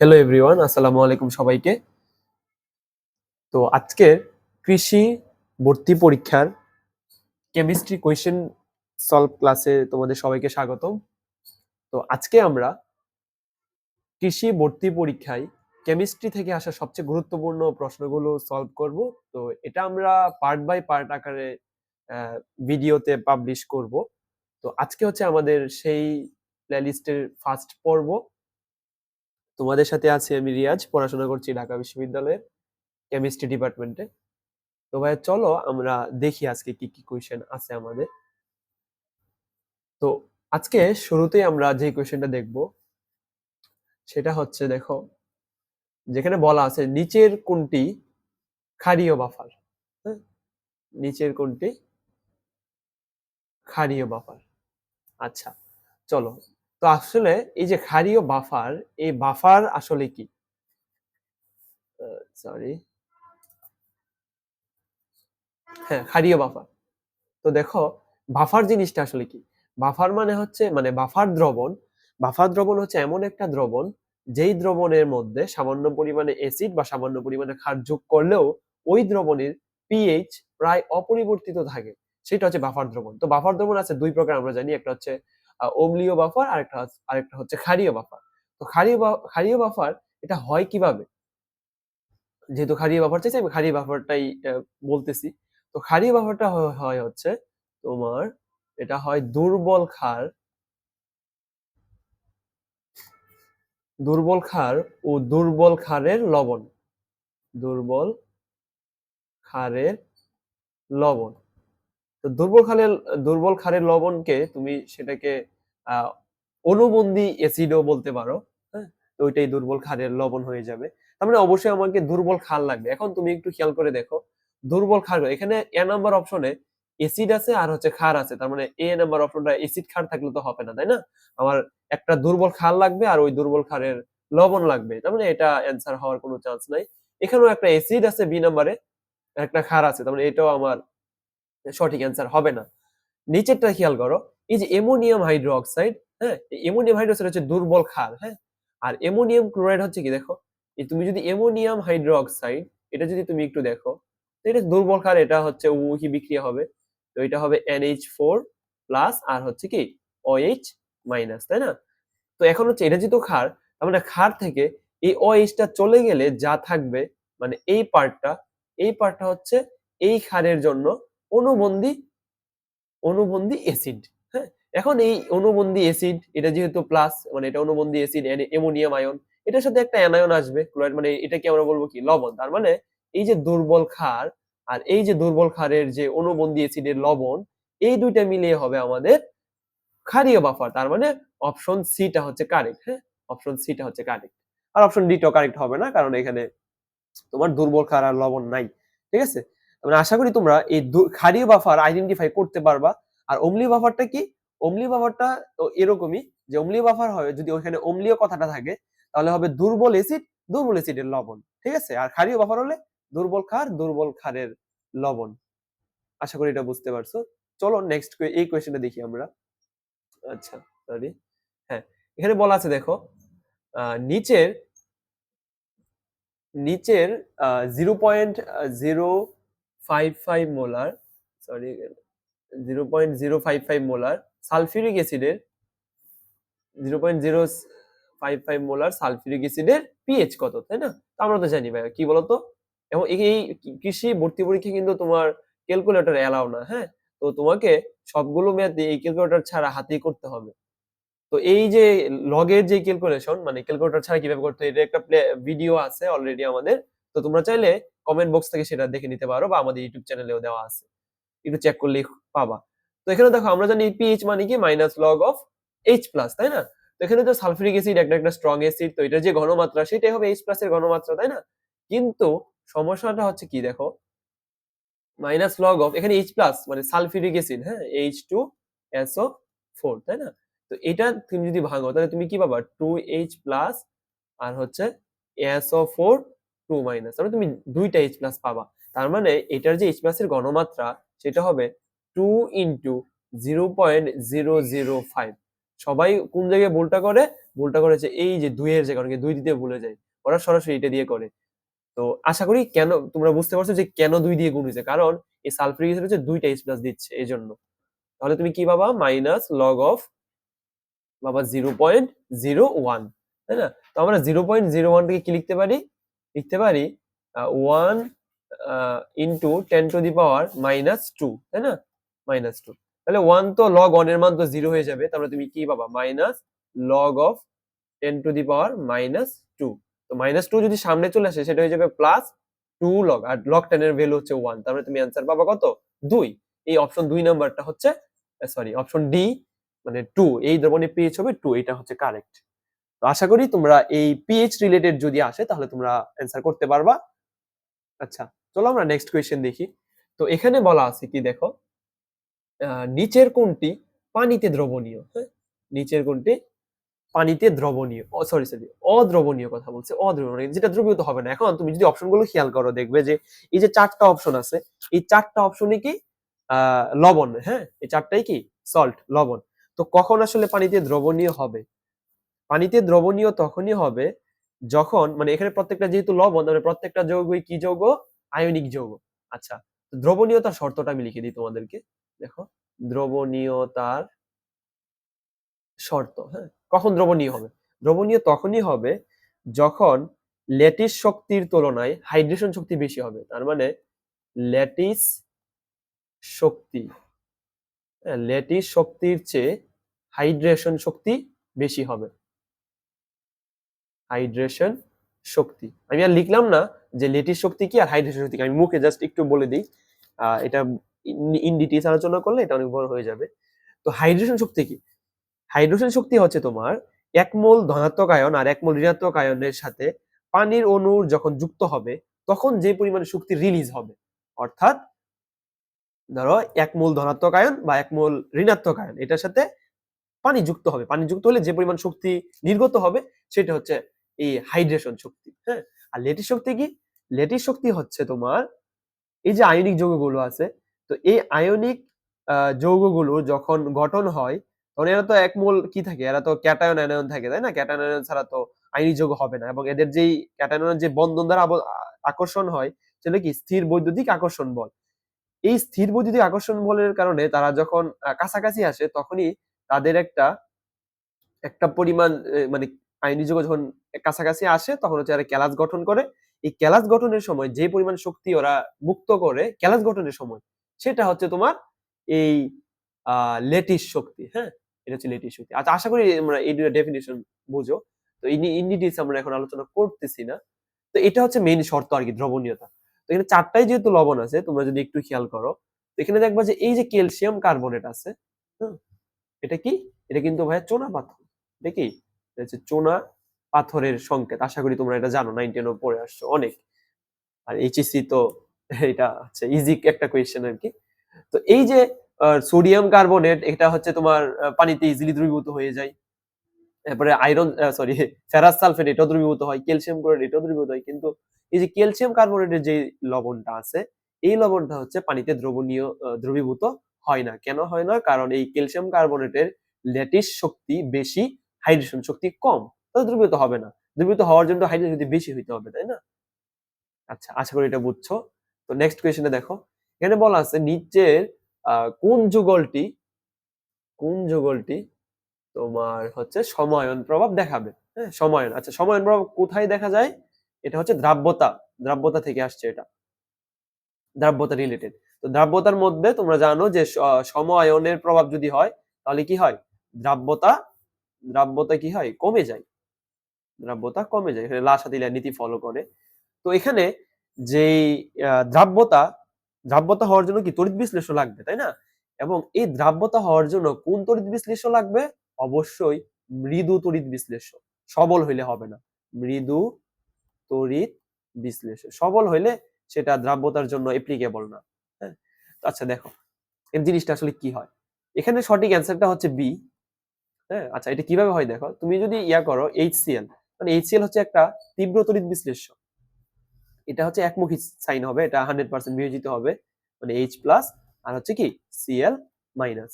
Hello everyone আসসালামু আলাইকুম সবাইকে। তো আজকের কৃষি ভর্তি পরীক্ষার কেমিস্ট্রি কোয়েশ্চেন সলভ ক্লাসে তোমাদের সবাইকে স্বাগতম। তো আজকে আমরা কৃষি ভর্তি পরীক্ষায় কেমিস্ট্রি থেকে আসা সবচেয়ে গুরুত্বপূর্ণ প্রশ্নগুলো সলভ করব। তো এটা আমরা পার্ট বাই পার্ট আকারে ভিডিওতে পাবলিশ করব। তো আজকে হচ্ছে আমাদের সেই প্লেলিস্টের ফার্স্ট পর্ব। তোমাদের সাথে আছি আমি রিয়াজ, পড়াশোনা করছি ঢাকা বিশ্ববিদ্যালয়ের কেমিস্ট্রি ডিপার্টমেন্টে তো ভাই চলো আমরা দেখি আজকে কি কি কোয়েশ্চেন আছে আমাদের। তো আজকে শুরুতেই আমরা যে কোয়েশ্চেনটা দেখব, সেটা হচ্ছে দেখো, যেখানে বলা আছে নিচের কোনটি ক্ষারীয় বাফার? হ্যাঁ? নিচের কোনটি ক্ষারীয় বাফার? আচ্ছা চলো। তো আসলে এই যে ক্ষারীয় বাফার, এই বাফার আসলে কি? সরি হ্যাঁ ক্ষারীয় বাফার। তো দেখো, বাফার জিনিসটা আসলে কি? বাফার মানে হচ্ছে মানে বাফার দ্রবণ বাফার দ্রবণ হচ্ছে এমন একটা দ্রবণ, যেই দ্রবণের মধ্যে সামান্য পরিমাণে অ্যাসিড বা সামান্য পরিমাণে ক্ষার যোগ করলেও ওই দ্রবণের পিএইচ প্রায় অপরিবর্তিত থাকে। সেটা হচ্ছে বাফার দ্রবণ। তো বাফার দ্রবণ আছে দুই প্রকার, আমরা জানি। একটা হচ্ছে অম্লীয় বাফার আরেকটা আরেকটা হচ্ছে ক্ষারীয় বাফার তো ক্ষারীয় ক্ষারীয় বাফার এটা হয় কীভাবে? যেহেতু ক্ষারীয় বাফার চাইছি, আমি ক্ষারীয় বাফারটাই বলতেছি। তো ক্ষারীয় বাফারটা হয় হচ্ছে তোমার, এটা হয় দুর্বল ক্ষার দুর্বল ক্ষার ও দুর্বল ক্ষারের লবণ। দুর্বল ক্ষারের লবণ। দুর্বল ক্ষারের দুর্বল ক্ষারের লবণকে তুমি সেটাকে অনুবন্ধী অ্যাসিডও বলতে পারো হ্যাঁ? তো ওইটাই দুর্বল ক্ষারের লবণ হয়ে যাবে। তার মানে অবশ্যই আমাকে দুর্বল ক্ষার লাগবে। এখন তুমি একটু খেয়াল করে দেখো, দুর্বল ক্ষার এখানে এ নাম্বার অপশনে এসিড আছে আর হচ্ছে ক্ষার আছে। তার মানে এ নাম্বার অপশনটা এসিড ক্ষার থাকলে তো হবে না, তাই না? আমার একটা দুর্বল ক্ষার লাগবে আর ওই দুর্বল ক্ষারের লবণ লাগবে। তার মানে এটা অ্যান্সার হওয়ার কোনো চান্স নাই। এখানেও একটা এসিড আছে বি নাম্বারে একটা ক্ষার আছে। তার মানে এটাও আমার সঠিক অ্যান্সার হবে না। নিচেরটা খেয়াল করো, এই যে অ্যামোনিয়াম হাইড্রোক্সাইড হ্যাঁ অ্যামোনিয়াম হাইড্রোক্সাইড হচ্ছে দুর্বল ক্ষার হ্যাঁ আর অ্যামোনিয়াম ক্লোরাইড হচ্ছে কি দেখো তুমি যদি অ্যামোনিয়াম হাইড্রোক্সাইড এটা যদি তুমি একটু দেখো এটা দুর্বল ক্ষার, এটা হচ্ছে উহি বিক্রিয়া হবে, তো এটা হবে এনএইচ ফোর প্লাস আর হচ্ছে কি ওএইচ মাইনাস তাই না? তো এখন হচ্ছে এটা যেহেতু ক্ষার, তার মানে ক্ষার থেকে এই ওএইচটা চলে গেলে যা থাকবে মানে এই পার্টটা এই পার্টটা হচ্ছে এই ক্ষারের জন্য অনুবন্ধী অনুবন্ধী অ্যাসিড হ্যাঁ? এখন এই অনুবন্ধী অ্যাসিড এটা যেহেতু প্লাস মানে এটা অনুবন্ধী অ্যাসিড অ্যামোনিয়াম আয়ন, এটার সাথে একটা অ্যানায়ন আসবে ক্লোরাইড মানে এটাকে আমরা বলব কি? লবণ। তার মানে এই যে দুর্বল ক্ষার আর এই যে দুর্বল ক্ষারের যে অনুবন্ধী অ্যাসিডের লবণ, এই দুইটা মিলিয়ে হবে আমাদের ক্ষারীয় বাফার তার মানে অপশন সিটা হচ্ছে কারেক্ট হ্যাঁ? অপশন সিটা হচ্ছে কারেক্ট আর অপশন ডিটাও কারেক্ট হবে না, কারণ এখানে তোমার দুর্বল ক্ষার আর লবণ নাই, ঠিক আছে? মানে আশা করি তোমরা এই ক্ষারীয় বাফার আইডেন্টিফাই করতে পারবা। আর অম্লীয় বাফারটা কি? অম্লীয় বাফারটা এরকমই যে অম্লীয় বাফার হয় যদি ওইখানে অম্লীয় কথাটা থাকে, তাহলে হবে দুর্বল অ্যাসিড দুর্বল অ্যাসিডের লবণ, ঠিক আছে? আর ক্ষারীয় বাফার হলে দুর্বল ক্ষার, দুর্বল ক্ষারের লবণ। আশা করি এটা বুঝতে পারছ। চলো নেক্সট এই কোয়েশ্চেনটা দেখি আমরা। আচ্ছা সরি হ্যাঁ এখানে বলা আছে দেখো নিচের নিচের zero point zero five five molar sorry zero point zero five five molar sulphuric অ্যাসিডের zero point zero five five molar sulphuric অ্যাসিডের পিএইচ কত, তাই না? আমরা তো জানি ভাই কি বলতো? এবং এই কৃষি ভর্তি পরীক্ষা কিন্তু তোমার ক্যালকুলেটর এলাও না হ্যাঁ? তো তোমাকে সবগুলো ম্যাথ এই ক্যালকুলেটর ছাড়া হাতেই করতে হবে। তো এই যে লগের যে ক্যালকুলেশন মানে ক্যালকুলেটর ছাড়া কীভাবে করতে এটা একটা ভিডিও আছে অলরেডি আমাদের। তো তোমরা চাইলে কমেন্ট বক্স থেকে সেটা দেখে নিতে পারো বা আমাদের ইউটিউব চ্যানেলেও দেওয়া আছে। একটু চেক করলে পাবা। তো এখানে দেখো, আমরা জানি পিএইচ মানে কি? Minus log of H plus তাই না? তো এখানে তো সালফিউরিক অ্যাসিড একটা একটা স্ট্রং অ্যাসিড তো এটা যে ঘনমাত্রা সেটাই হবে এইচ প্লাস এর ঘনমাত্রা, তাই না? কিন্তু সমস্যাটা হচ্ছে কি দেখো? মাইনাস লগ অফ এখানে এইচ প্লাস মানে সালফিউরিক অ্যাসিড হ্যাঁ? H two S O four তাই না? তো এটা তুমি যদি ভাঙো, তাহলে তুমি কি পাবা? টু এইচ প্লাস আর হচ্ছে এসও ফোর টু মাইনাস তাহলে তুমি দুইটা এইচ প্লাস পাবা। তার মানে এটার যে এইচ প্লাস এর ঘনমাত্রা সেটা হবে two into zero point zero zero five সবাই কোন জায়গায় ভুলটা করে? ভুলটা করেছে এই যে দুইয়ের জায়গা অনেকে দুই দিতে ভুলে যায়। ওরা সরাসরি এটা দিয়ে করে। তো আশা করি কেন, তোমরা বুঝতে পারছ যে কেন দুই দিয়ে গুণ হয়েছে। কারণ এই সালফিউরিক অ্যাসিড হচ্ছে দুইটা এইচ প্লাস দিচ্ছে এই জন্য তাহলে তুমি কি পাবা? মাইনাস লগ অফ বাবা জিরো পয়েন্ট জিরো ওয়ান তাই না? তো আমরা জিরো পয়েন্ট জিরো ওয়ানটাকে কি লিখতে পারি? লিখতে পারি one into ten to the power minus two তাই না? মাইনাস টু তাহলে ওয়ান তো লগ ওয়ানের মান তো জিরো হয়ে যাবে, তাহলে তুমি কি পাবা? Minus log of ten to the power minus two তো মাইনাস টু যদি সামনে চলে আসে, সেটা হয়ে যাবে প্লাস টু লগ আর লগ টেন এর ভ্যালু হচ্ছে ওয়ান তারপরে তুমি অ্যান্সার পাবা কত? দুই। এই অপশন দুই নাম্বারটা হচ্ছে সরি অপশন ডি মানে টু এই দ্রবণে পিএইচ হবে টু এটা হচ্ছে কারেক্ট তো আশা করি তোমরা এই পিএইচ রিলেটেড যদি আসে, তাহলে তোমরা অ্যান্সার করতে পারবা। আচ্ছা চলো আমরা নেক্সট কোয়েশ্চেন দেখি। তো এখানে বলা আছে কি, দেখো নিচের কোনটি পানিতে দ্রবণীয়? হ্যাঁ নিচের কোনটি পানিতে দ্রবণীয়? সরি সরি অদ্রবণীয় কথা বলছে, অদ্রবণীয়, যেটা দ্রবীভূত হবে না। এখন তুমি যদি অপশনগুলো খেয়াল করো, দেখবে যে এই যে চারটা অপশন আছে, এই চারটা অপশনই কি লবণ হ্যাঁ এই চারটাই কি সল্ট লবণ। তো কখন আসলে পানিতে দ্রবণীয় হবে? পানিতে দ্রবণীয় তখনই হবে যখন মানে এখানে প্রত্যেকটা যেহেতু লবণ মানে প্রত্যেকটা যৌগই কি যৌগ? আয়নিক যৌগ। আচ্ছা দ্রবণীয়তার শর্তটা আমি লিখে দিই তোমাদেরকে। দেখো দ্রবণীয়তার শর্ত হ্যাঁ? কখন দ্রবণীয় হবে? দ্রবণীয় তখনই হবে যখন ল্যাটিস শক্তির তুলনায় হাইড্রেশন শক্তি বেশি হবে। তার মানে ল্যাটিস শক্তি হ্যাঁ, ল্যাটিস শক্তির চেয়ে হাইড্রেশন শক্তি বেশি হবে। হাইড্রেশন শক্তি। আমি আর লিখলাম না যে লেটিস শক্তি কি আর হাইড্রেশন শক্তি আমি মুখে জাস্ট একটু বলে দিই। এটা ইন ডিটেইলস আলোচনা করলে এটা অনেক বড় হয়ে যাবে। তো হাইড্রেশন শক্তি কি? হাইড্রোজেন শক্তি হচ্ছে তোমার এক মোল ধনাত্মক আয়ন আর এক মোল ঋণাত্মক আয়নের সাথে পানির অণুর যখন যুক্ত হবে, তখন যে পরিমাণে শক্তি রিলিজ হবে, অর্থাৎ ধরো এক মোল ধনাত্মক আয়ন বা এক মোল ঋণাত্মক আয়ন, এটার সাথে পানি যুক্ত হবে। পানি যুক্ত হলে যে পরিমাণ শক্তি নির্গত হবে, সেটা হচ্ছে এই হাইড্রেশন শক্তি হ্যাঁ? আর লেটিস শক্তি কি? লেটিস শক্তি হচ্ছে তোমার এই যে আয়নিক যৌগগুলো আছে, তো এই আয়নিক যৌগগুলো যখন গঠন হয়, তখন এরা তো এক মোল কি থাকে? এরা তো ক্যাটায়ন অ্যানায়ন থাকে, তাই না? ক্যাটায়ন অ্যানায়ন ছাড়া তো আয়নিক যৌগ হবে না। এবং এদের যেই ক্যাটায়নের যে বন্ধন দ্বারা আকর্ষণ হয়, সেটা কি? স্থির বৈদ্যুতিক আকর্ষণ বল। এই স্থির বৈদ্যুতিক আকর্ষণ বলের কারণে তারা যখন কাছাকাছি আসে, তখনই তাদের একটা একটা পরিমাণ মানে আয়নিক যৌগ যখন কাছাকাছি আসে তখন হচ্ছে এরা ক্যালাস গঠন করে। এই ক্যালাস গঠনের সময় যে পরিমাণ শক্তি ওরা মুক্ত করে ক্যালাস গঠনের সময় সেটা হচ্ছে তোমার এই লেটিস শক্তি হ্যাঁ? এটা হচ্ছে লেটিস শক্তি। আচ্ছা আশা করি আমরা এই ডেফিনেশন বুঝো। তো ইন ডিটেলস আমরা এখন আলোচনা করতেছি না। তো এটা হচ্ছে মেইন শর্ত আর কি দ্রবণীয়তা। তো এখানে চারটাই যেহেতু লবণ আছে তোমরা যদি একটু খেয়াল করো তো এখানে দেখবা যে এই যে ক্যালসিয়াম কার্বনেট আছে হুম, এটা কি? এটা কিন্তু ভাইয়া চোনা পাথর এটা হচ্ছে চোনা পাথরের সংকেত। আশা করি তোমরা এটা জানো নাইন টেনও পড়ে আসছো অনেক। আর এইচএসসি তো এটা হচ্ছে ইজি একটা কোয়েশ্চেন আর কি। তো এই যে সোডিয়াম কার্বনেট এটা হচ্ছে তোমার পানিতে ইজিলি দ্রবীভূত হয়ে যায়। তারপরে আয়রন সরি ফেরাস সালফেট এটাও দ্রবীভূত হয় ক্যালসিয়াম ক্লোরাইড এটাও দ্রবীভূত হয়। কিন্তু এই যে ক্যালসিয়াম কার্বনেটের যে লবণটা আছে, এই লবণটা হচ্ছে পানিতে দ্রবণীয় দ্রবীভূত হয় না। কেন হয় না? কারণ এই ক্যালসিয়াম কার্বনেটের ল্যাটিস শক্তি বেশি হাইড্রেশন শক্তি কম তাহলে দ্রবীভূত হবে না। দ্রবীভূত হওয়ার জন্য হাইড্রেশন শক্তি বেশি হইতে হবে, তাই না? আচ্ছা আশা করি এটা বুঝছ। তো নেক্সট কোয়েশ্চেনে দেখো। এখানে বলা আছে নিচের কোন যুগলটি কোন যুগলটি তোমার হচ্ছে সমায়ন প্রভাব দেখাবে? হ্যাঁ সমায়ন। আচ্ছা সমায়ন প্রভাব কোথায় দেখা যায়? এটা হচ্ছে দ্রাব্যতা দ্রাব্যতা থেকে আসছে এটা। দ্রাব্যতা রিলেটেড তো দ্রাব্যতার মধ্যে তোমরা জানো যে সমায়নের প্রভাব যদি হয়, তাহলে কি হয়? দ্রাব্যতা দ্রাব্যতা কি হয়? কমে যায়। দ্রাব্যতা কমে যায়। এখানে লাসাতিলা নীতি ফলো করে। তো এখানে যেই দ্রাব্যতা দ্রাব্যতা হওয়ার জন্য কি তড়িৎ বিশ্লেষণ লাগবে, তাই না? এবং এই দ্রাব্যতা হওয়ার জন্য কোন তড়িৎ বিশ্লেষণ লাগবে? অবশ্যই মৃদু তড়িৎ বিশ্লেষণ। সবল হইলে হবে না। মৃদু তড়িৎ বিশ্লেষণ। সবল হইলে সেটা দ্রাব্যতার জন্য অ্যাপ্লিকেবল না। হ্যাঁ? আচ্ছা দেখো, এর জিনিসটা আসলে কি হয়? এখানে সঠিক অ্যান্সারটা হচ্ছে বি হ্যাঁ? আচ্ছা এটা কীভাবে হয় দেখো? তুমি যদি ইয়া করো এইচসিএল মানে এইচসিএল হচ্ছে একটা তীব্র তড়িৎ বিশ্লেষ্য এটা হচ্ছে একমুখী সাইন হবে, এটা হান্ড্রেড পার্সেন্ট বিয়োজিত হবে মানে এইচ প্লাস আর হচ্ছে কি সিএল মাইনাস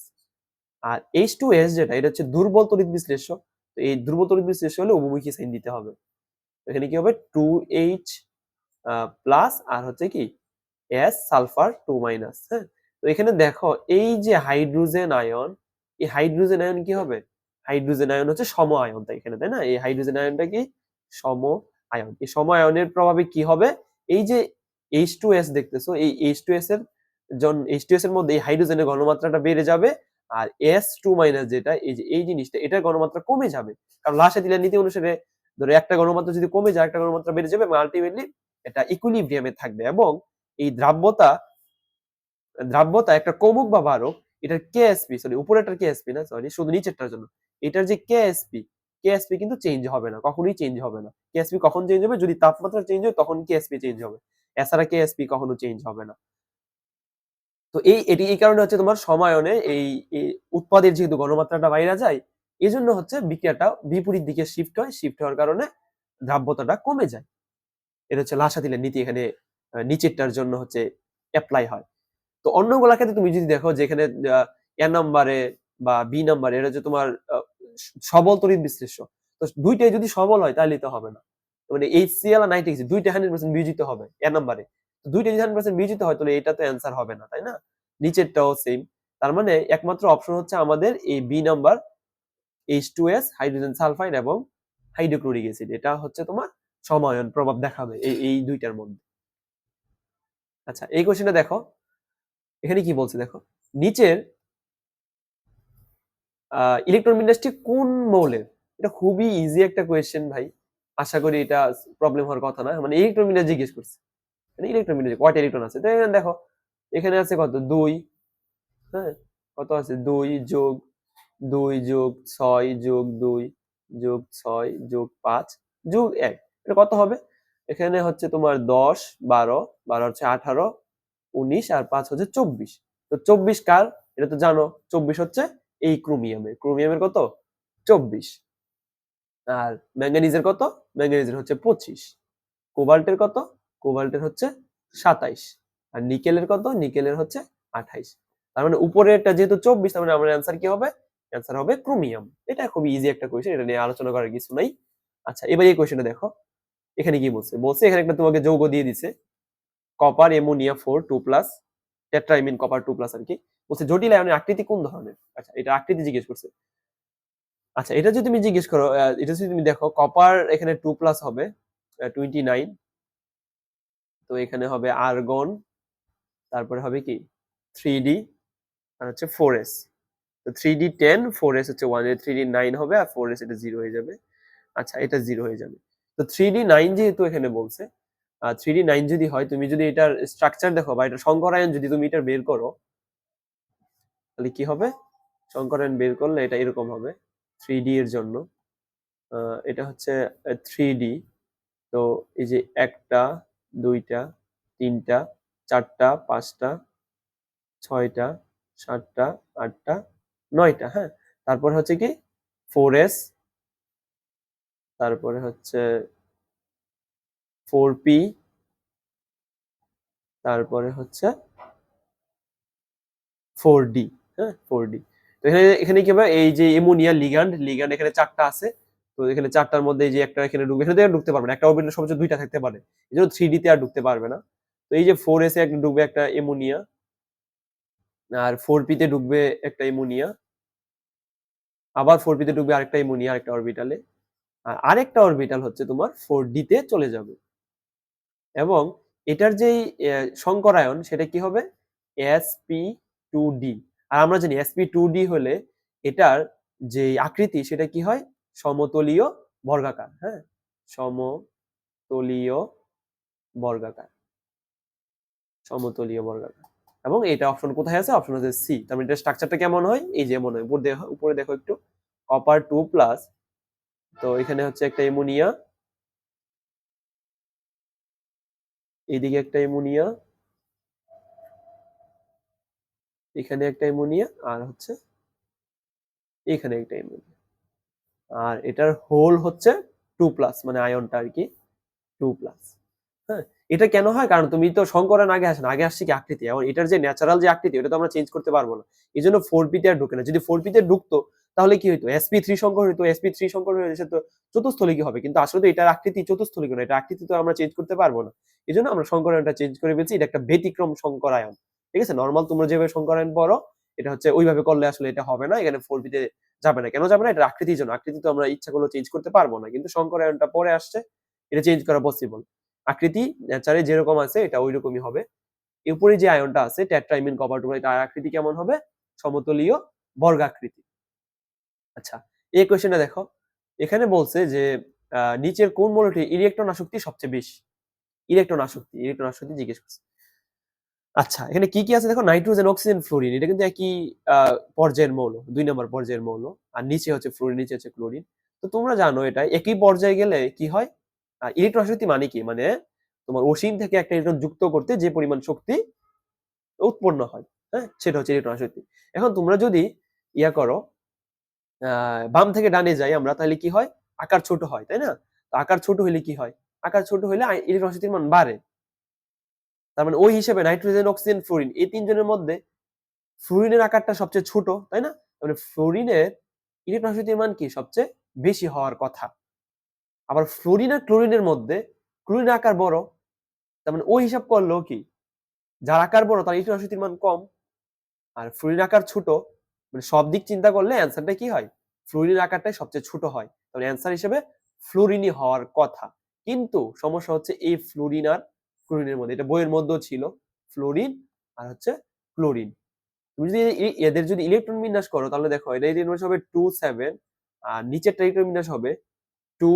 আর এইচ টু এস যেটা, এটা হচ্ছে দুর্বল তড়িৎ বিশ্লেষক তো এই দুর্বল তড়িৎ বিশ্লেষণ হলে অবমুখী সাইন দিতে হবে। এখানে কি হবে? টু এইচ প্লাস আর হচ্ছে কি এস সালফার টু মাইনাস হ্যাঁ? তো এখানে দেখো, এই যে হাইড্রোজেন আয়ন এই হাইড্রোজেন আয়ন কি হবে? হাইড্রোজেন আয়ন হচ্ছে সম আয়ন তাই এখানে, তাই না? এই হাইড্রোজেন আয়নটা কি? সম আয়ন এই সম আয়নের প্রভাবে কি হবে? এই যে এইচ টু এস দেখতেছো, এই এইচ টু এস এর জন এইচ টু এস এর মধ্যে এই হাইড্রোজেনের ঘনমাত্রাটা বেড়ে যাবে আর এস টু মাইনাস যেটা, এই যে, এই জিনিসটা, এটার ঘনমাত্রা কমে যাবে। কারণ লাসে দিলে নীতি অনুসারে ধরো একটা ঘনমাত্রা যদি কমে যায় একটা ঘনমাত্রা বেড়ে যাবে এবং আলটিমেটলি এটা ইকুইলিব্রিয়ামে থাকবে এবং এই দ্রাব্যতা দ্রাব্যতা একটা কমুক বা বাড়ুক, এটার কেএসপি সরি উপরেরটার কেএসপি না সরি শুধু নিচেরটার জন্য। এটার যে কেএসপি কেএসপি কিন্তু চেঞ্জ হবে না, কখনোই চেঞ্জ হবে না। কেএসপি কখন চেঞ্জ হবে? যদি তাপমাত্রা চেঞ্জ হয়, তখন কেএসপি চেঞ্জ হবে। এছাড়া কেএসপি কখনো চেঞ্জ হবে না। তো এই, এটি এই কারণে হচ্ছে তোমার সমায়নে এই উৎপাদের যেহেতু ঘনমাত্রাটা বাইরে যায় এই জন্য হচ্ছে বিক্রিয়াটা বিপরীত দিকে শিফট হয়। শিফট হওয়ার কারণে দ্রাব্যতাটা কমে যায়। এটা হচ্ছে লাসা দিলের নীতি এখানে নিচেরটার জন্য হচ্ছে অ্যাপ্লাই হয়। তো অন্যগুলা ক্ষেত্রে তুমি যদি দেখো যেখানে এ নাম্বারে বা বি নাম্বারে এটা হচ্ছে তোমার সবল তড়িৎ বিশ্লেষ্য। তো দুইটাই যদি সবল হয়, তাহলে হবে না। মানে এইচ সি এল আর নাইনটি দুইটা হান্ড্রেড পার্সেন্ট বিজিত হবে এ নাম্বারে। দুইটা যদি হান্ড্রেড পার্সেন্ট বিজিত হয়, তাহলে এটা তো অ্যান্সার হবে না, তাই না? নিচেরটাও সেম তার মানে একমাত্র অপশন হচ্ছে আমাদের এই B number H two S hydrogen sulphide এবং হাইড্রোক্লোরিক অ্যাসিড এটা হচ্ছে তোমার সমায়ন প্রভাব দেখাবে এই এই দুইটার মধ্যে। আচ্ছা এই কোশ্চেনটা দেখো। এখানে কি বলছে দেখো? নিচের ইলেকট্রন বিন্যাসটি কোন মৌলের এটা খুবই ইজি একটা কোয়েশ্চেন ভাই। আশা করি এটা প্রবলেম হওয়ার কথা না মানে ইলেকট্রন বিন্যাস জিজ্ঞেস করছে। মানে ইলেকট্রন বিন্যাস কয়টা ইলেকট্রন আছে? তো এখানে দেখো, এখানে আছে কত? দুই। হ্যাঁ? কত আছে? দুই যোগ দুই যোগ ছয় যোগ দুই যোগ ছয় যোগ পাঁচ যোগ এক। এটা কত হবে? এখানে হচ্ছে তোমার দশ, বারো। বারো হচ্ছে আঠারো, উনিশ, আর পাঁচ হচ্ছে চব্বিশ। তো চব্বিশ কার? এটা তো জানো, চব্বিশ হচ্ছে এই ক্রোমিয়ামের ক্রোমিয়ামের কত? চব্বিশ। আর ম্যাঙ্গানিজের কত? ম্যাঙ্গানিজের হচ্ছে পঁচিশ। কোবাল্টের কত? কোবাল্টের হচ্ছে সাতাইশ। আর নিকেলের কত? নিকেলের হচ্ছে আঠাইশ। তার মানে উপরেরটা যেহেতু চব্বিশ, তার মানে আমার অ্যান্সার কি হবে? অ্যান্সার হবে ক্রোমিয়াম এটা খুবই ইজি একটা কোয়েশ্চেন এটা নিয়ে আলোচনা করার কিছু নাই। আচ্ছা এবার এই কোয়েশ্চেনটা দেখো। এখানে কি বলছে? বলছে এখানে একটা তোমাকে যৌগ দিয়ে দিছে। Copper ammonia four two plus tetraammine, copper two plus আর কি বলছে, জটিল আয়নের আকৃতি কোন ধরনের? আচ্ছা এটা আকৃতি জিজ্ঞেস করছে। আচ্ছা এটা যদি তুমি জিজ্ঞেস করো এটা যদি তুমি দেখো, কপার এখানে টু প্লাস হবে টোয়েন্টি নাইন। তো এখানে হবে আর্গন, তারপরে হবে কি? থ্রি ডি আর হচ্ছে ফোর এস। তো three D ten, four S হচ্ছে ওয়ান। থ্রি ডি নাইন হবে আর ফোর এস এটা জিরো হয়ে যাবে। আচ্ছা এটা জিরো হয়ে যাবে। তো থ্রি ডি নাইন যেহেতু এখানে বলছে থ্রি ডি নাইন যদি হয়, তুমি যদি এটার স্ট্রাকচার দেখো বা এটা সংকরায়ন যদি তুমি এটা বের করো, তাহলে কি হবে? সংকরায়ন বের করলে এটা এরকম হবে থ্রি ডি এর জন্য। এটা হচ্ছে থ্রি ডি তো এই যে একটা, দুইটা, তিনটা, চারটা, পাঁচটা, ছয়টা, সাতটা, আটটা, নয়টা হ্যাঁ? তারপর হচ্ছে কি? ফোর এস তারপরে হচ্ছে ফোর পি, তারপরে হচ্ছে ফোর ডি হ্যাঁ ফোর ডি। তো এখানে এখানে কি হবে? এই যে এমোনিয়া লিগ্যান্ড লিগ্যান্ড এখানে চারটা আছে। তো এখানে চারটার মধ্যে যে একটা এখানে ঢুকবে, এখানে ঢুকতে পারবে না। একটা অরবিটাল সর্বোচ্চ দুইটা থাকতে পারে। এই জন্য থ্রি ডিতে আর ঢুকতে পারবে না। তো এই যে ফোর এসে একটা ঢুকবে একটা এমোনিয়া আর ফোর পিতে ঢুকবে একটা এমোনিয়া আবার ফোর পিতে ঢুকবে আরেকটা এমোনিয়া আরেকটা অরবিটালে আর আরেকটা অরবিটাল হচ্ছে তোমার ফোর ডিতে চলে যাবে। এবং এটার যেই সংকরায়ন সেটা কি হবে? এসপি টু ডি আর আমরা জানি এসপি টু ডি হলে এটার যে আকৃতি সেটা কি হয়? সমতলীয় বর্গাকার হ্যাঁ? সমতলীয় বর্গাকার। সমতলীয় বর্গাকার। এবং এটা অপশন কোথায় আছে? অপশন আছে সি তার মানে এটা স্ট্রাকচারটা কেমন হয়? এই যে মনে হয়, উপরে দেখো উপরে দেখো একটু। কপার টু প্লাস তো এখানে হচ্ছে একটা এমোনিয়া এইদিকে একটা এমোনিয়া এখানে একটা এমোনিয়া আর হচ্ছে এখানে একটা এমোনিয়া আর এটার হোল হচ্ছে টু প্লাস মানে আয়নটা আর কি টু প্লাস। হ্যাঁ এটা কেন হয়? কারণ তুমি তো সংকরণ আগে আসে না, আগে আসছে কি আকৃতি? এবং এটার যে ন্যাচারাল যে আকৃতি, ওটা তো আমরা চেঞ্জ করতে পারব না। এই জন্য ফোর পিতে আর ঢুকে না। যদি ফোর পিতে ঢুকতো তাহলে কি হইতো? এসপি থ্রি সংকর হইতো এসপি থ্রি সংকর হয়ে তো চতুস্থলিকী হবে? কিন্তু আসলে তো এটার আকৃতি চতুস্থলিকী না এটা আকৃতি তো আমরা চেঞ্জ করতে পারব না। এই জন্য আমরা সংকরায়নটা চেঞ্জ করে ফেলছি, এটা একটা ব্যতিক্রম সংকরায়ন ঠিক আছে? নর্মাল তোমরা যেভাবে সংকরায়ন পড়ো, এটা হচ্ছে ওইভাবে করলে আসলে এটা হবে না, এখানে ফোর বিতে যাবে না। কেন যাবে না? এটা আকৃতির জন্য। আকৃতি তো আমরা ইচ্ছা করলে চেঞ্জ করতে পারব না, কিন্তু সংকরায়নটা পরে আসছে, এটা চেঞ্জ করা পসিবল আকৃতি নেচারে যেরকম আছে, এটা ওই রকমই হবে এরপরে যে আয়নটা আছে টেট্রাইমিন কপার টু এটা আকৃতি কেমন হবে? সমতলীয় বর্গাকৃতি। আচ্ছা এই কোয়েশ্চেনটা দেখো। এখানে বলছে যে নিচের কোন মৌলটি ইলেকট্রন আসক্তি সবচেয়ে বেশি? ইলেকট্রন আসক্তি ইলেকট্রন আসক্তি জিজ্ঞেস করছে। আচ্ছা এখানে কি কি আছে দেখো? নাইট্রোজেন, অক্সিজেন, ফ্লোরিন, এটা কিন্তু একই পর্যায়ের মৌল, দুই নম্বর পর্যায়ের মৌল। আর নিচে হচ্ছে ফ্লোরিন, নিচে হচ্ছে ক্লোরিন। তো তোমরা জানো এটা, একই পর্যায়ে গেলে কি হয়? ইলেকট্রন আসক্তি মানে কি? মানে তোমার অসীম থেকে একটা ইলেকট্রন যুক্ত করতে যে পরিমাণ শক্তি উৎপন্ন হয় হ্যাঁ? সেটা হচ্ছে ইলেকট্রন আসক্তি এখন তোমরা যদি ইয়া করো বাম থেকে ডানে যাই আমরা, তাহলে কি হয়? আকার ছোট হয়, তাই না? আকার ছোট হলে কি হয়? আকার ছোট হলে ইলেকট্রন আসক্তির মান বাড়ে। তার মানে ওই হিসেবে নাইট্রোজেন, অক্সিজেন, ফ্লোরিন, এই তিনজনের মধ্যে ফ্লোরিনের আকারটা সবচেয়ে ছোট, তাই না? মানে ফ্লোরিনের ইলেকট্রন আসক্তির মান কি? সবচেয়ে বেশি হওয়ার কথা। আবার ফ্লোরিন আর ক্লোরিনের মধ্যে, ক্লোরিন আকার বড়, তার মানে ওই হিসাব করলেও কি? যার আকার বড়, তার ইলেকট্রন আসক্তির মান কম, আর ফ্লোরিন আকার ছোট মানে সব দিক চিন্তা করলে অ্যান্সারটা কি হয়? ফ্লোরিনের আকারটাই সবচেয়ে ছোট হয়। তাহলে অ্যান্সার হিসেবে ফ্লোরিনই হওয়ার কথা। কিন্তু সমস্যা হচ্ছে এই ফ্লোরিন আর ক্লোরিনের মধ্যে। এটা বইয়ের মধ্যেও ছিল। ফ্লোরিন আর হচ্ছে ক্লোরিন তুমি যদি এদের যদি ইলেকট্রন বিন্যাস করো, তাহলে দেখো, এটা বিন্যাস হবে টু সেভেন আর নিচেরটা ইলেকট্রন বিন্যাস হবে টু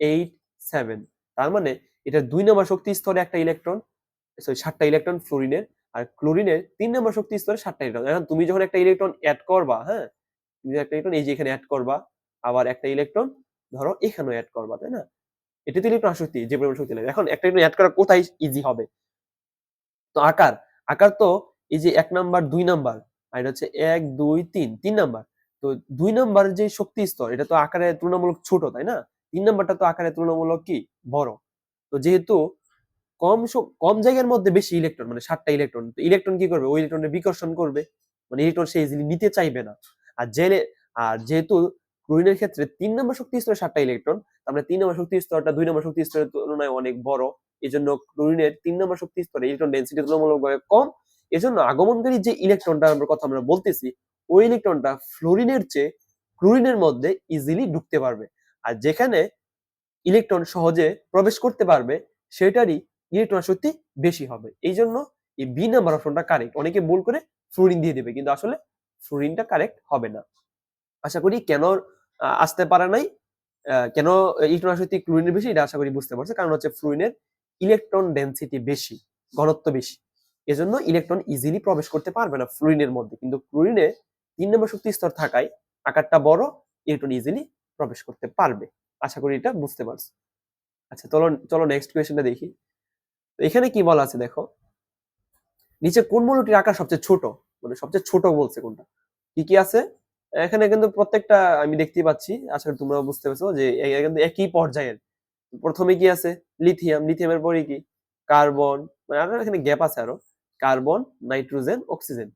এইট সেভেন তার মানে এটা দুই নম্বর শক্তি স্তরে একটা ইলেকট্রন সরি সাতটা ইলেকট্রন ফ্লোরিনের আর ক্লোরিনের তিন নম্বর শক্তি স্তরে সাতটা ইলেকট্রন। এখন তুমি যখন একটা ইলেকট্রন অ্যাড করবা হ্যাঁ? তুমি একটা ইলেকট্রন এই যে এখানে অ্যাড করবা, আবার একটা ইলেকট্রন ধরো এখানেও অ্যাড করবা, তাই না? এটা তো ইলেকট্রন আসক্তি, যে পরিমাণ শক্তি লাগে। এখন একটা ইলেকট্রন অ্যাড করা কোথায় ইজি হবে? তো আকার আকার তো এই যে এক নাম্বার, দুই নাম্বার, আর এটা হচ্ছে এক, দুই, তিন তিন নাম্বার। তো দুই নাম্বার যে শক্তি স্তর, এটা তো আকারে তুলনামূলক ছোট, তাই না? তিন নাম্বারটা তো আকারে তুলনামূলক কি? বড়। তো যেহেতু কম কম জায়গার মধ্যে বেশি ইলেকট্রন মানে সাতটা ইলেকট্রন তো ইলেকট্রন কি করবে? ওই ইলেকট্রনের বিকর্ষণ করবে। মানে ইলেকট্রন সে ইজিলি নিতে চাইবে না। আর জেলে আর যেহেতু ক্লোরিনের ক্ষেত্রে তিন নম্বর শক্তি স্তরে সাতটা ইলেকট্রন তারপরে তিন নম্বর শক্তি স্তরটা দুই নম্বর শক্তি স্তরের তুলনায় অনেক বড়। এই জন্য ক্লোরিনের তিন নম্বর শক্তি স্তরে ইলেকট্রন ডেন্সিটি তুলনামূলকভাবে কম। এজন্য আগমনকারী যে ইলেকট্রনটা আমরা কথা আমরা বলতেছি, ওই ইলেকট্রনটা ফ্লোরিনের চেয়ে ক্লোরিনের মধ্যে ইজিলি ঢুকতে পারবে। আর যেখানে ইলেকট্রন সহজে প্রবেশ করতে পারবে, সেটারই ইলেকট্রন শক্তি বেশি হবে। এই জন্য এই বি নাম্বার অপশনটা কারেক্ট অনেকে ভুল করে ফ্লোরিন দিয়ে দেবে, কিন্তু আসলে ফ্লোরিনটা কারেক্ট হবে না। আশা করি কেন আসতে পারে নাই? কেন ইলেকট্রন শক্তি ক্লোরিনের বেশি? এটা আশা করি বুঝতে পারছে। কারণ হচ্ছে ফ্লোরিনের ইলেকট্রন ডেন্সিটি বেশি, ঘনত্ব বেশি। এজন্য ইলেকট্রন ইজিলি প্রবেশ করতে পারবে না ফ্লোরিনের মধ্যে। কিন্তু ক্লোরিনে তিন নম্বর শক্তি স্তর থাকায় আকারটা বড় ইলেকট্রন ইজিলি প্রবেশ করতে পারবে। আশা করি এটা বুঝতে পারছ। আচ্ছা চলো চলো নেক্সট কোয়েশ্চেনটা দেখি। তো এখানে কি বলা আছে দেখো? নিচে কোন মৌলটির আকার সবচেয়ে ছোট? মানে সবচেয়ে ছোট বলছে কোনটা? কি কি আছে? এখানে কিন্তু প্রত্যেকটা আমি দেখতে পাচ্ছি, আশা করি তোমরা বুঝতে পারছ যে কিন্তু একই পর্যায়ের। প্রথমে কি আছে? লিথিয়াম। লিথিয়ামের পরে কি? কার্বন। মানে আরও এখানে গ্যাপ আছে আরও। Carbon, nitrogen, oxygen.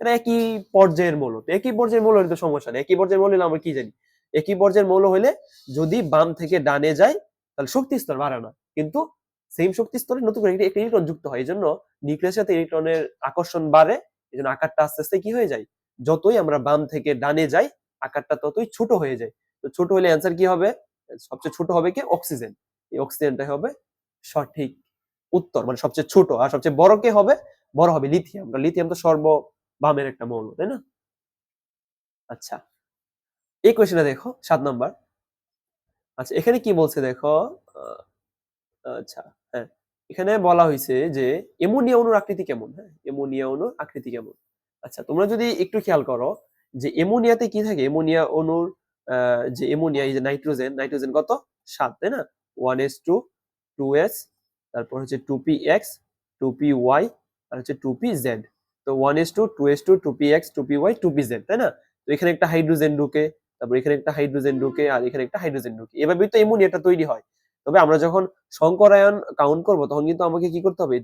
এটা একই পর্যায়ের মৌল। তো একই পর্যায়ের মৌল হলে তো সমস্যা নেই। একই পর্যায়ের মৌল হলে আমরা কি জানি? একই পর্যায়ের মৌল হলে যদি বাম থেকে ডানে যায়, তাহলে শক্তি স্তর বাড়ে না কিন্তু সেম শক্তি স্তরে নতুন করে একটা ইলেকট্রন যুক্ত হয়। এই জন্য নিউক্লিয়াসের সাথে ইলেকট্রনের আকর্ষণ বাড়ে এই জন্য আকারটা আস্তে আস্তে কি হয়ে যায়? যতই আমরা বাম থেকে ডানে যাই, আকারটা ততই ছোট হয়ে যায়। তো ছোট হলে অ্যান্সার কি হবে? সবচেয়ে ছোট হবে কি? অক্সিজেন এই অক্সিজেনটাই হবে সঠিক উত্তর মানে সবচেয়ে ছোট। আর সবচেয়ে বড় কে হবে? বড় হবে লিথিয়াম কারণ লিথিয়াম তো সর্ব বামের একটা মৌল, তাই না? আচ্ছা এই কোয়েশ্চেনটা দেখো, সাত নাম্বার আচ্ছা এখানে কি বলছে দেখো? আচ্ছা হ্যাঁ। এখানে বলা হয়েছে যে এমোনিয়া অণুর আকৃতি কেমন? হ্যাঁ এমোনিয়া অণুর আকৃতি কেমন? আচ্ছা তোমরা যদি একটু খেয়াল করো যে এমোনিয়াতে কি থাকে? এমোনিয়া অণুর যে এমোনিয়া এই যে নাইট্রোজেন নাইট্রোজেন কত? সাত, তাই না? One S two two S, তারপর হচ্ছে two P X, two P Y, আর হচ্ছে টু পি জেড। তো one S two two S two two P X, two P Y, two P Z, তাই না? তো এখানে একটা হাইড্রোজেন ঢুকে, তারপর এখানে একটা হাইড্রোজেন ঢুকে, আর এখানে একটা হাইড্রোজেন ঢুকে। এভাবেই তো এমোনিয়াটা তৈরি হয়। তবে আমরা যখন শঙ্করায়ন কাউন্ট করব, তখন কিন্তু আমাকে কি করতে হবে?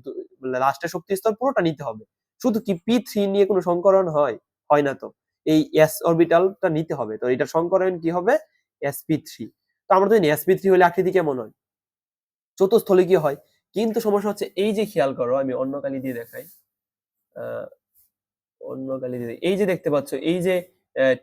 লাস্টের শক্তি স্তর পুরোটা নিতে হবে। শুধু কি পি থ্রি নিয়ে কোনো সংকরণ হয় হয় না তো। এই এস অরবিটালটা নিতে হবে। তো এটা সংকরণ কি হবে? এসপি থ্রি তো আমরা জানি এসপি থ্রি হলে আকৃতি কেমন হয়? চতুস্থলে কি হয়। কিন্তু সমস্যা হচ্ছে, এই যে খেয়াল করো, আমি অন্য কালি দিয়ে দেখাই। অন্য কালি দিয়ে এই যে দেখতে পাচ্ছ, এই যে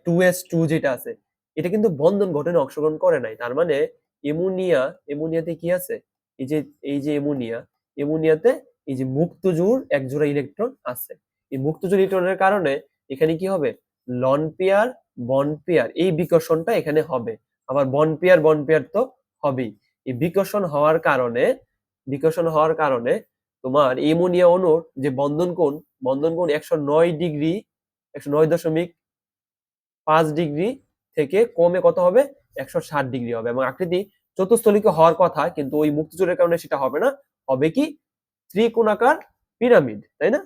টু এস টু যেটা আছে, এটা কিন্তু বন্ধন গঠনে অংশগ্রহণ করে নাই। তার মানে এমোনিয়া, এমোনিয়াতে কি আছে? এই যে এই যে এমোনিয়া, এমোনিয়াতে এই যে মুক্ত জোড় এক জোড়া ইলেকট্রন আছে। এই মুক্ত জোড় ইলেকট্রনের কারণে এখানে কি হবে? লন পেয়ার, বন পেয়ার, এই বিকর্ষণটা এখানে হবে। আবার বন পেয়ার বন পেয়ার তো হবেই। এই বিকর্ষণ হওয়ার কারণে, বিকর্ষণ হওয়ার কারণে তোমার এমোনিয়া অণুর যে বন্ধন কোণ বন্ধন কোণ একশো নয় ডিগ্রি, একশো নয় দশমিক পাঁচ ডিগ্রি থেকে কমে কত হবে? একশো ষাট ডিগ্রি হবে এবং আকৃতি চতুস্থলিকে হওয়ার কথা, কিন্তু ওই মুক্তজোরের কারণে সেটা হবে না। হবে কি? ত্রিকোণাকার পিরামিড, তাই না?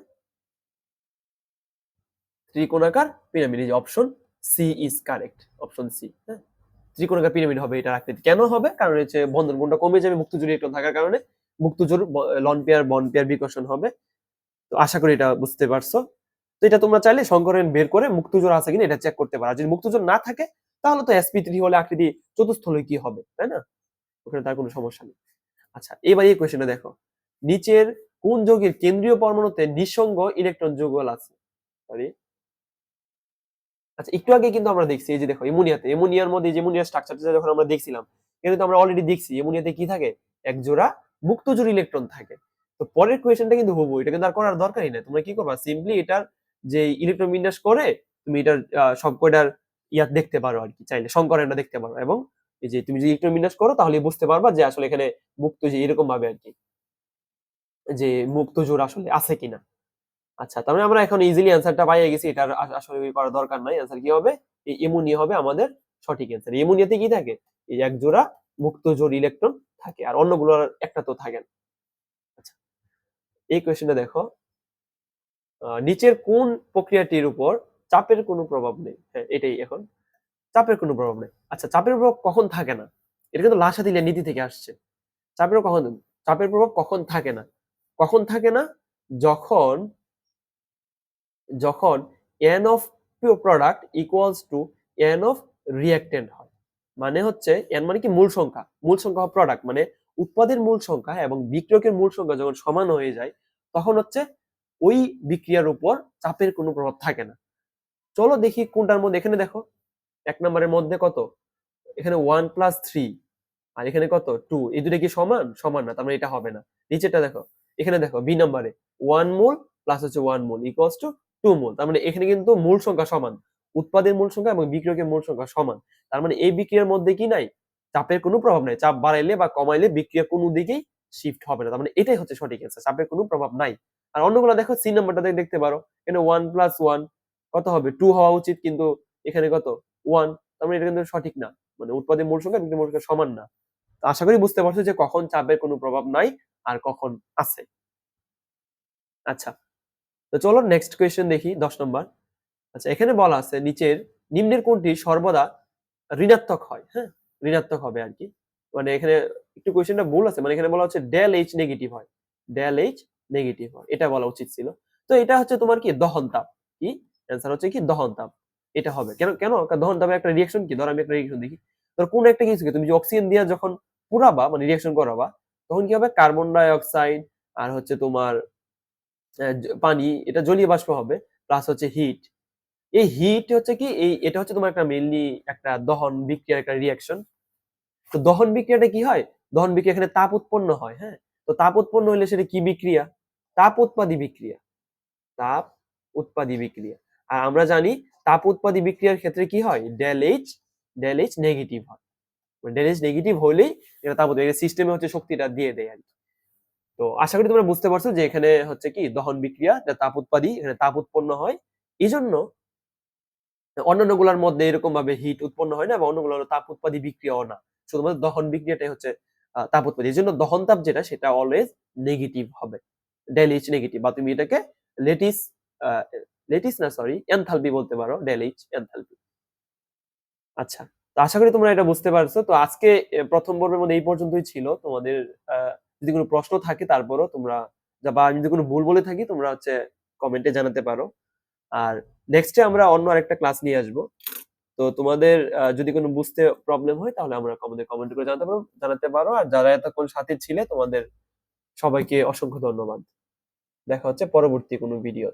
ত্রিকোণাকার pyramid option C is correct option C হ্যাঁ? ত্রিকোণাকার পিরামিড হবে এটা আকৃতি। কেন হবে? কারণ হচ্ছে বন্ধন কোণটা কমে যাবে মুক্তজোড় ইলেকট্রন থাকার কারণে। মুক্তজোড় লন পেয়ার বন পেয়ার বিকর্ষণ হবে। তো আশা করি এটা বুঝতে পারছ। তো এটা তোমরা চাইলে সংকরণ বের করে মুক্তজোড় আছে কিনা এটা চেক করতে পারো। যদি মুক্তজোড় না থাকে তাহলে তো এসপি থ্রি হলে আকৃতি চতুস্থলে কি হবে? তাই না? ওখানে তার কোনো সমস্যা নেই। আচ্ছা এবার এই কোয়েশ্চেনটা দেখো। নিচের কোন যৌগের কেন্দ্রীয় পরমাণুতে নিঃসঙ্গ ইলেকট্রন যুগল আছে? সরি আচ্ছা একটু আগে কিন্তু আমরা দেখছি এই যে দেখো এমোনিয়াতে এমোনিয়ার মধ্যে যে এমোনিয়ার স্ট্রাকচারটা যখন আমরা দেখছিলাম এটা তো আমরা অলরেডি দেখছি এমোনিয়াতে কি থাকে? এক জোড়া মুক্তজোড় ইলেকট্রন থাকে। তো পরের কোয়েশ্চেনটা কিন্তু হব এটা কিন্তু আর করার দরকারই নেই। তোমরা কি করবা? সিম্পলি এটার যে ইলেকট্রন বিন্যাস করে তুমি এটার আহ, ইয়াত দেখতে পারো আর কি, চাইলে সংকরণটা দেখতে পারো। এবং এই যে তুমি যদি ইলেকট্রন বিন্যাস করো তাহলে বুঝতে পারবা যে আসলে এখানে মুক্ত যে এরকম ভাবে আর কি, যে মুক্ত জোর আসলে আছে কিনা। আচ্ছা তার মানে আমরা এখন ইজিলি অ্যান্সারটা পাইয়ে গেছি, এটার আস- আসলে করার দরকার নাই। অ্যান্সার কি হবে? এই এমোনিয়া হবে আমাদের সঠিক অ্যান্সার এমোনিয়াতে কি থাকে? এই এক জোড়া মুক্ত জোর ইলেকট্রন থাকে, আর অন্যগুলোর একটা তো থাকে না। আচ্ছা এই কোয়েশ্চেনটা দেখো। নিচের কোন প্রক্রিয়াটির উপর চাপের কোনো প্রভাব নেই। হ্যাঁ এটাই এখন। চাপের কোনো প্রভাব নেই। আচ্ছা চাপের প্রভাব কখন থাকে না? এটা কিন্তু লাসা দিলে নীতি থেকে আসছে। চাপের কখন, চাপের প্রভাব কখন থাকে না? কখন থাকে না? যখন যখন N of product equals to N of reactant হয়। মানে হচ্ছে এন মানে কি? মূল সংখ্যা। মূল সংখ্যা প্রোডাক্ট মানে উৎপাদের মূল সংখ্যা এবং বিক্রিয়কের মূল সংখ্যা যখন সমান হয়ে যায়, তখন হচ্ছে ওই বিক্রিয়ার উপর চাপের কোনো প্রভাব থাকে না। চলো দেখি কোনটার মধ্যে, এখানে দেখো, এক নম্বরের মধ্যে কত? এখানে ওয়ান প্লাস থ্রি আর এখানে কত? টু এই দুটো কি সমান? সমান না, তার মানে এটা হবে না। নিচেরটা দেখো, এখানে দেখো বি নাম্বারে ওয়ান মোল প্লাস হচ্ছে one mole equals to two mole তার মানে এখানে কিন্তু মূল সংখ্যা সমান, উৎপাদের মূল সংখ্যা এবং বিক্রিয়কের মূল সংখ্যা সমান, তার মানে এই বিক্রিয়ার মধ্যে কি নাই? চাপের কোনো প্রভাব নাই, চাপ বাড়াইলে বা কমাইলে বিক্রিয়া কোনো দিকেই শিফট হবে না, তার মানে এটাই হচ্ছে সঠিক অ্যান্সার চাপের কোনো প্রভাব নাই। আর অন্যগুলো দেখো সি নাম্বারটা দেখতে পারো, এখানে ওয়ান প্লাস ওয়ান কত হবে? টু হওয়া উচিত কিন্তু এখানে কত? ওয়ান তার মানে এটা কিন্তু সঠিক না। মানে উৎপাদের মূল সংখ্যা বিক্রিয়ার মূল সংখ্যা সমান না। আশা করি বুঝতে পারছ যে কখন চাপের কোনো প্রভাব নাই আর কখন আছে। আচ্ছা তো চলো নেক্সট কোয়েশ্চেন দেখি, দশ নম্বর। আচ্ছা এখানে বলা আছে নিচের নিম্নের কোনটি সর্বদা ঋণাত্মক হয়? হ্যাঁ ঋণাত্মক হবে আর কি। মানে এখানে একটু কোয়েশ্চেনটা ভুল আছে মানে এখানে বলা হচ্ছে ডেল এইচ নেগেটিভ হয়। ডেল এইচ নেগেটিভ হয়, এটা বলা উচিত ছিল। তো এটা হচ্ছে তোমার কি দহন তাপ, কি? অ্যান্সার হচ্ছে কি, দহন তাপ। এটা হবে। কেন কেন? দহন তাপের একটা রিয়াকশন কি? ধর আমি একটা রিয়াকশন দেখি। ধর কোন একটা কিছুকে তুমি যে অক্সিজেন দিয়ে যখন পুরাবা মানে রিয়াকশন করাবা, তখন কি হবে? কার্বন ডাই অক্সাইড আর হচ্ছে তোমার পানি, এটা জলীয় বাষ্প হবে প্লাস হচ্ছে হিট এই হিট হচ্ছে কি? এই, এটা হচ্ছে তোমার একটা মেইনলি একটা দহন বিক্রিয়ার একটা রিয়াকশন তো দহন বিক্রিয়াটা কি হয়? দহন বিক্রিয়া এখানে তাপ উৎপন্ন হয় হ্যাঁ? তো তাপ উৎপন্ন হলে সেটা কি বিক্রিয়া? তাপ উৎপাদী বিক্রিয়া। তাপ উৎপাদী বিক্রিয়া। আর আমরা জানি তাপ উৎপাদী বিক্রিয়ার ক্ষেত্রে কি হয়? Del H del H negative হয়। ডেল এইচ নেগেটিভ হলেই এটা তাপ উৎপাদী সিস্টেমে হচ্ছে শক্তিটা দিয়ে দেয় আর কি। তো আশা করি তোমরা বুঝতে পারছ যে এখানে হচ্ছে কি দহন বিক্রিয়া তাপ উৎপাদী, এখানে তাপ উৎপন্ন হয়। এই জন্য অন্যান্যগুলার মধ্যে এরকম ভাবে হিট উৎপন্ন হয় না বা অন্যগুলো তাপ উৎপাদী বিক্রিয়াও না। শুধুমাত্র দহন বিক্রিয়াটাই হচ্ছে তাপ উৎপাদী। এই জন্য দহন তাপ যেটা, সেটা অলওয়েজ নেগেটিভ হবে। ডেল এইচ নেগেটিভ বা তুমি এটাকে লেটিস লেটিস না সরি এনথালপি বলতে পারো ডেল এইচ এনথালপি আচ্ছা তো আশা করি তোমরা এটা বুঝতে পারছ। তো আজকে প্রথম পর্বের মধ্যে এই পর্যন্তই ছিল। তোমাদের যদি কোনো প্রশ্ন থাকে তারপরও তোমরা বা আমি যদি কোনো ভুল বলে থাকি, তোমরা হচ্ছে কমেন্টে জানাতে পারো। আর নেক্সটে আমরা অন্য আরেকটা ক্লাস নিয়ে আসব। তো তোমাদের যদি কোনো বুঝতে প্রবলেম হয়, তাহলে আমরা আমাদের কমেন্ট করে জানাতে পারো জানাতে পারো। আর যারা এতক্ষণ সাথে ছিলে, তোমাদের সবাইকে অসংখ্য ধন্যবাদ। দেখা হচ্ছে পরবর্তী কোনো ভিডিও